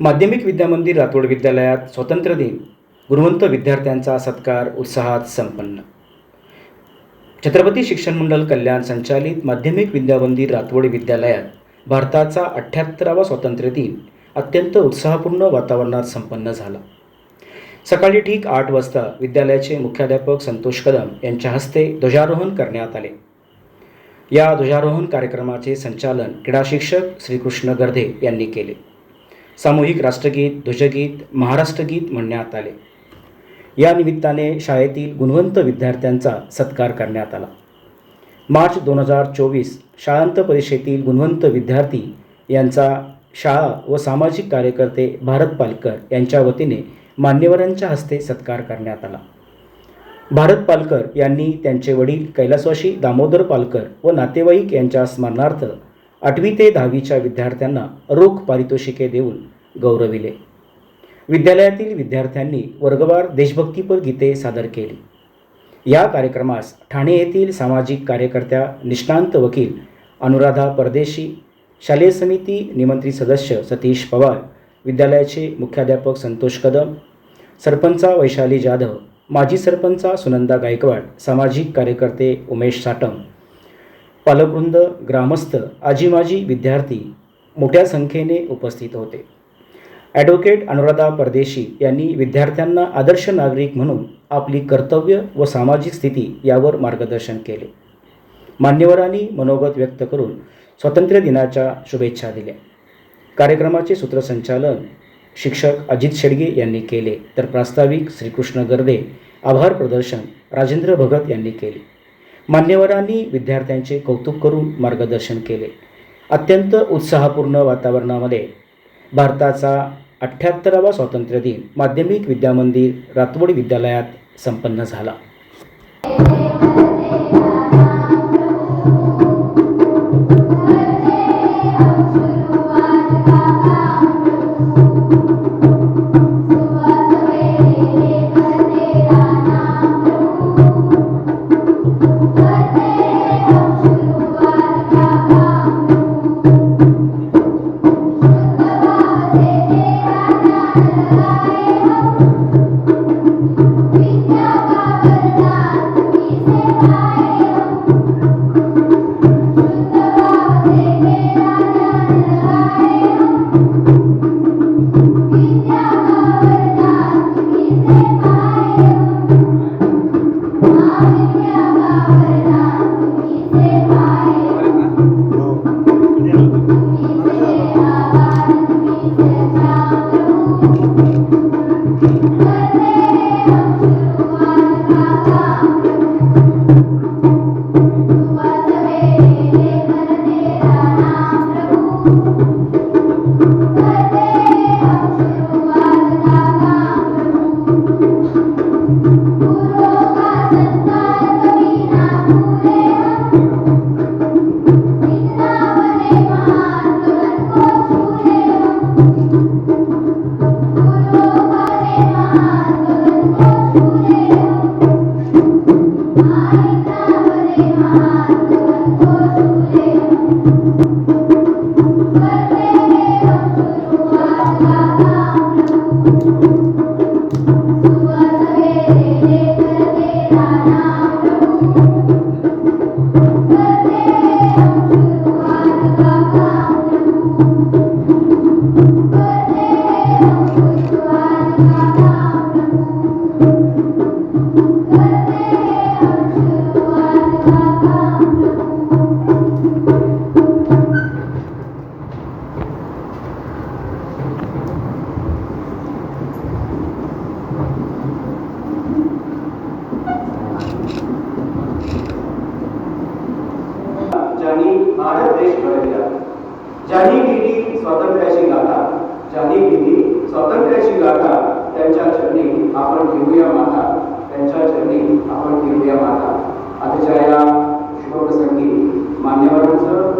माध्यमिक विद्यामंदिर रातोड विद्यालयात स्वातंत्र्य दिन. गुणवंत विद्यार्थ्यांचा सत्कार उत्साहात संपन्न. छत्रपती शिक्षण मंडळ कल्याण संचालित माध्यमिक विद्यामंदिर रातवड विद्यालयात भारताचा अठ्ठ्याहत्तरावा स्वातंत्र्य दिन अत्यंत उत्साहपूर्ण वातावरणात संपन्न झाला. सकाळी ठीक आठ वाजता विद्यालयाचे मुख्याध्यापक संतोष कदम यांच्या हस्ते ध्वजारोहण करण्यात आले. या ध्वजारोहण कार्यक्रमाचे संचालन क्रीडा शिक्षक श्रीकृष्ण गर्धे यांनी केले. सामूहिक राष्ट्रगीत ध्वजगीत महाराष्ट्रगीत म्हणण्यात आले. या निमित्ताने शाळेतील गुणवंत विद्यार्थ्यांचा सत्कार करण्यात आला. मार्च दोन हजार चोवीस शाळांत परीक्षेतील गुणवंत विद्यार्थी यांचा शाळा व सामाजिक कार्यकर्ते भारत पालकर यांच्या वतीने मान्यवरांच्या हस्ते सत्कार करण्यात आला. भारत पालकर यांनी त्यांचे वडील कैलासवाशी दामोदर पालकर व नातेवाईक यांच्या स्मरणार्थ आठवी ते दहावीच्या विद्यार्थ्यांना रोख पारितोषिके देऊन गौरविले. विद्यालयातील विद्यार्थ्यांनी वर्गवार देशभक्तीपर गीते सादर केली. या कार्यक्रमास ठाणे येथील सामाजिक कार्यकर्त्या निष्णांत वकील अनुराधा परदेशी शालेय समिती निमंत्रित सदस्य सतीश पवार विद्यालयाचे मुख्याध्यापक संतोष कदम सरपंचा वैशाली जाधव माजी सरपंचा सुनंदा गायकवाड सामाजिक कार्यकर्ते उमेश साटम पालकवृंद ग्रामस्थ आजी माजी विद्यार्थी मोठ्या संख्येने उपस्थित होते. ॲडव्होकेट अनुराधा परदेशी यांनी विद्यार्थ्यांना आदर्श नागरिक म्हणून आपली कर्तव्य व सामाजिक स्थिती यावर मार्गदर्शन केले. मान्यवरांनी मनोगत व्यक्त करून स्वातंत्र्य दिनाच्या शुभेच्छा दिल्या. कार्यक्रमाचे सूत्रसंचालन शिक्षक अजित शेडगे यांनी केले तर प्रास्ताविक श्रीकृष्ण गर्दे आभार प्रदर्शन राजेंद्र भगत यांनी केले. मान्यवरांनी विद्यार्थ्यांचे कौतुक करून मार्गदर्शन केले. अत्यंत उत्साहपूर्ण वातावरणामध्ये भारताचा अठ्ठ्याहत्तरावा स्वातंत्र्य दिन माध्यमिक विद्यामंदिर रातवड विद्यालयात संपन्न झाला.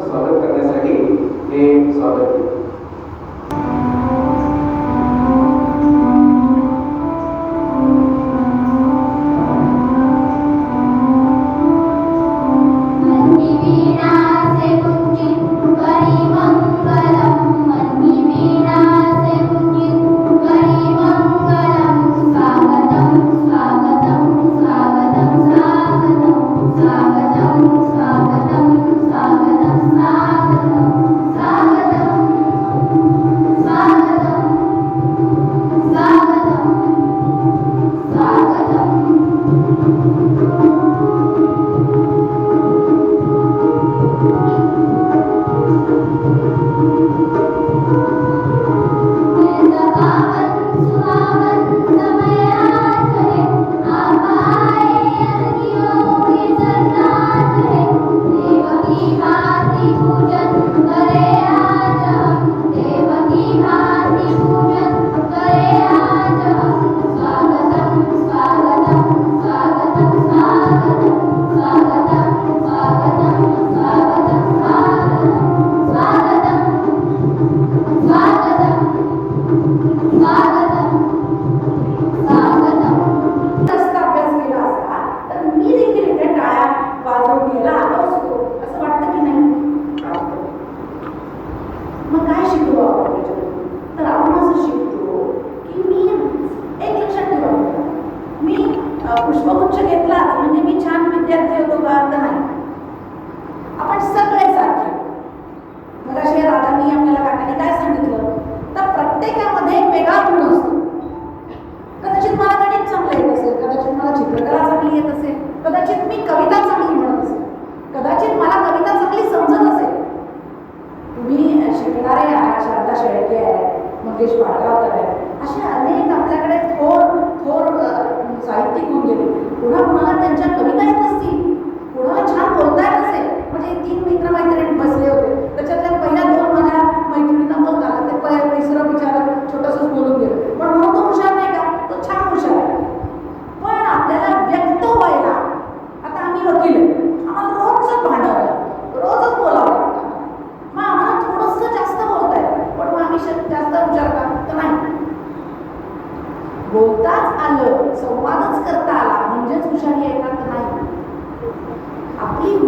स्वागत करण्यासाठी हे स्वागत मन्निवीणासे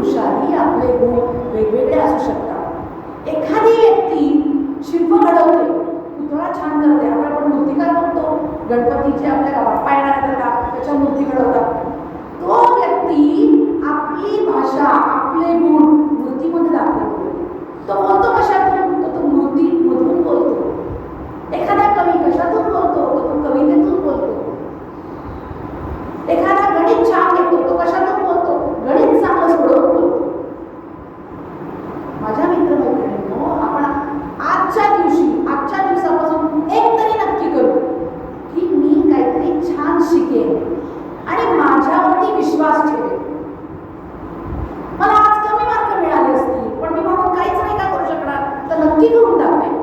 आपली आपले गुण वेगवेगळे असू शकतात. एखादी व्यक्ती शिल्प घडवते पुतळा छान करते आपण आपण मूर्तीकार म्हणतो गणपतीचे आपल्या गावात येणार त्याला त्याच्या मूर्ती घडवतात. तो व्यक्ती आपली भाषा आपले गुण मूर्तीमध्ये दाखवतो. तो बोलतो कशा तर तो मूर्तीमधून बोलतो एखादा कवी कशातून बोलतो तर तो कवितेतून बोलतो एखादा गणित छान येतो तो कशातून बोलतो गणित चांगलं सोडवून बोलतो माझ्या मित्रमैत्रिणींनो आपण आजच्या दिवशी आजच्या दिवसापासून एक तरी नक्की करू की मी काहीतरी छान शिकेन आणि माझ्यावरती विश्वास ठेवेन मला आज कमी मार्क मिळाले असतील पण मी म्हणून काहीच नाही का करू शकणार तर नक्की करून दाखवेन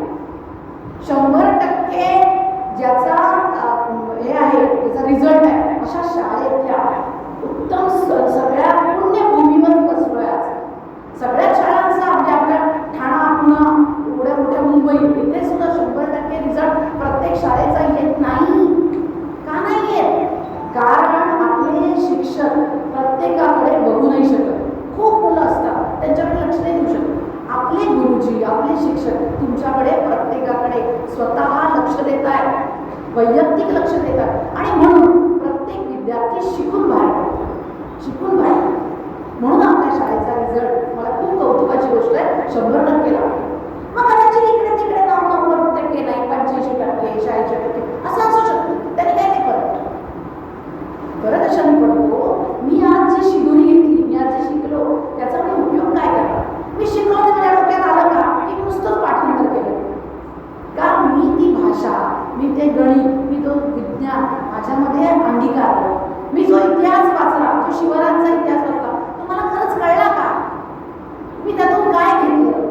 शंभर टक्के ज्याचा अं, हे आहे त्याचा रिझल्ट आहे अशा शाळेतल्या उत्तम स- सगळ्या पुण्यभूमीवर बसलोय आज सगळ्या शाळांचा म्हणजे आपल्या ठाणा पुणा एवढ्या मोठ्या मुंबई इथे सुद्धा शंभर टक्के रिझल्ट प्रत्येक शाळेचा येत नाही का नाही येत कारण आपले शिक्षक प्रत्येकाकडे बघू नाही शकत खूप मुलं असतात त्यांच्याकडे लक्ष नाही देऊ शकत आपले गुरुजी आपले शिक्षक तुमच्याकडे प्रत्येकाकडे स्वतः लक्ष देत आहेत वैयक्तिक लक्ष देतात. आणि म्हणून प्रत्येक विद्यार्थी शिकून बाहेर शिकून बाहेर म्हणून आपल्या शाळेचा रिझल्ट मला खूप कौतुकाची गोष्ट आहे. शंभर टक्के लागतो मग कदाचित इकडे तिकडे नऊ नव्वद टक्के नाही पंच्याऐंशी टक्के शहाऐंशी टक्के असं असू शकतं. त्याने काय नाही फरक फरक कशाने पडतो मी आज जी शिदोरी घेतली मी आज जे शिकलो त्याचा मी उपयोग काय करा मी शिकलो ते माझ्या डोक्यात आलं का? की मी नुसतंच पाठांतर केलं. का मी ती भाषा मी ते गणित मी तो विज्ञान माझ्यामध्ये अंगीकारलं मी जो इतिहास वाचला तो शिवरायांचा इतिहास वाचला तो मला खरंच कळला का? मी त्यातून काय घेतलं?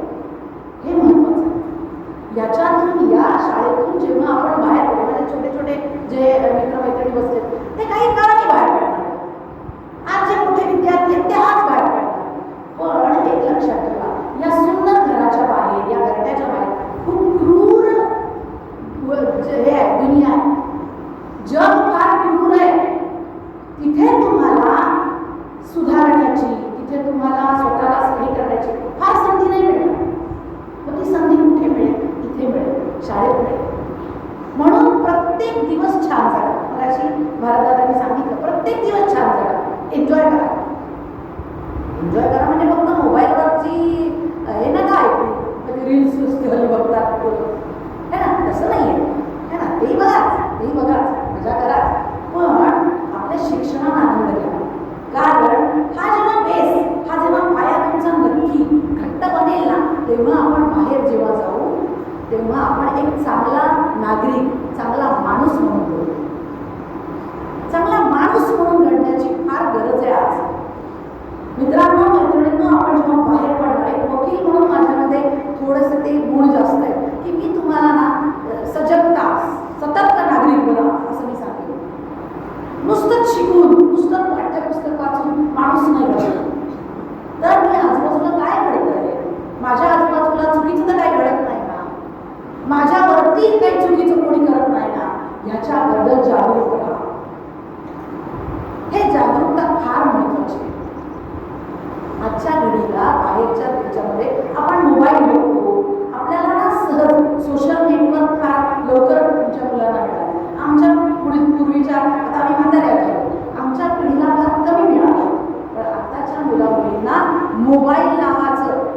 हे महत्वाचं याच्यातून या शाळेतून जेव्हा आपण बाहेर पडू छोटे छोटे जे मित्रमैत्रिणी बसले ते काही काळाने बाहेर पडणार आज जे मोठे विद्यार्थी आहेत ते आज बाहेर पडणार पण एक लक्षात ठेवा या सुंदर घराच्या बाहेर या घरट्याच्या बाहेर खूप क्रूर व- जे हे आहे दुनिया आहे जग फार क्रूर आहे तिथे तुम्हाला सुधारण्याची तिथे तुम्हाला स्वतःला सही करण्याची फार संधी नाही मिळणार मग ती संधी कुठे मिळेल इथे मिळेल शाळेत मिळेल म्हणून प्रत्येक दिवस छान झाला मगाशी भारतदादांनी सांगितलं प्रत्येक दिवस छान झाला एन्जॉय करा एन्जॉय करा म्हणजे फक्त मोबाईलवरची हे नका ऐकू कधी रील्स नुसते बघतात है ना तसं नाही आहे है ना तेही बघाच तेही बघाच मजा कराच पण आपल्या शिक्षणाला आनंद घ्या कारण हा जेव्हा बेस हा जेव्हा पाया तुमचा नक्की घट्ट बनेल ना तेव्हा आपण बाहेर जेव्हा जाऊ तेव्हा आपण एक चांगला नागरिक चांगला माणूस म्हणून घडू. चांगला माणूस म्हणून घडण्याची फार गरज आहे आज मित्रांनो मैत्रिणींनो आपण जेव्हा बाहेर पडणार एक वकील म्हणून माझ्यामध्ये थोडंसं ते गुण जास्त आहे की मी तुम्हाला ना सजगता सतर्क नागरिक बना असं मी सांगेन. नुसतंच शिकून नुसतं पाठ्यपुस्तक वाचून माणूस नाही घडत तर मी आजूबाजूला काय घडतंय माझ्या आजूबाजूला चुकीचं तर काही घडत नाही ना? माझ्यावरती काही चुकीचं कोणी करत नाही ना? याच्याबद्दल जागरूक करा हे जागरूकता फार महत्वाची आहे आजच्या घडीला बाहेरच्या त्याच्यामध्ये आपण मोबाईल बघतो. आपल्याला ना सहज सोशल नेटवर्क फार लवकर तुमच्या मुलांना मिळालं. आमच्या पुढे पूर्वीच्या आता आम्ही म्हाताऱ्या झालो आमच्या पिढीला फार कमी मिळालं. पण आताच्या मुला मुलींना मोबाईल नावाचं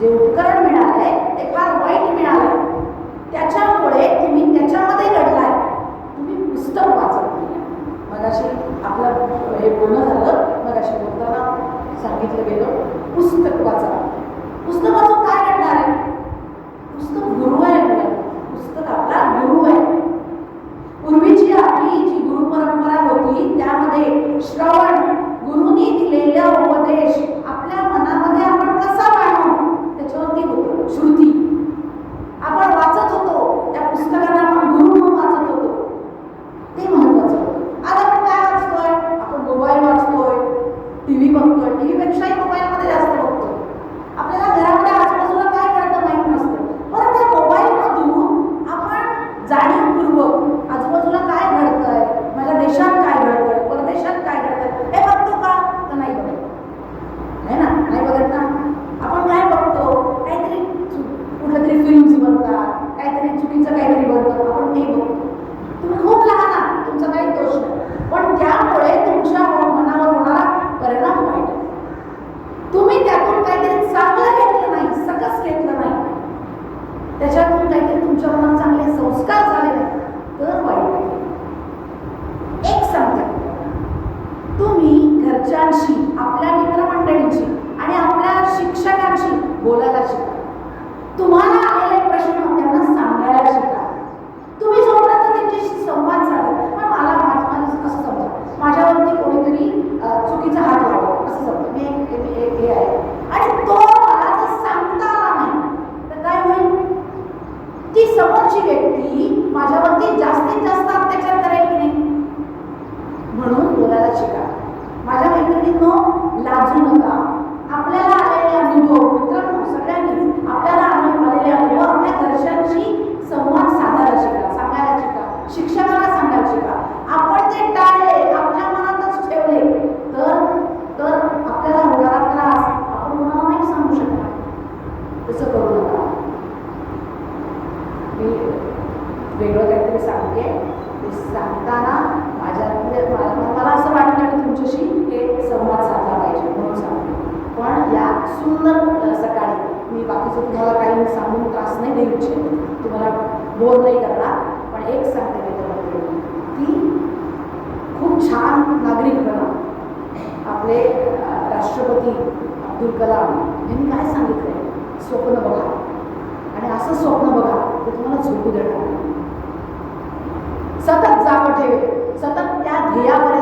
जे उपकरण मिळालंय ते फार वाईट मिळालं आहे त्याच्यामुळे तुम्ही त्याच्यामध्ये घडलाय. तुम्ही पुस्तक वाचत नाही. मगाशी आपलं हे बोलणं झालं सांगितलं गेलं. पुस्तक वाचा. पुस्तक वाचा असं तुम्हाला काही सांगून त्रास नाही देऊ इच्छित तुम्हाला बोर नाही करणार पण एक सांगते मी तुम्हाला की खूप छान नागरिक बना. आपले राष्ट्रपती अब्दुल कलाम यांनी काय सांगितलंय? स्वप्न बघा. आणि असं स्वप्न बघा ते तुम्हाला झोपू देणार सतत जावं ठेवे. सतत त्या ध्येयावर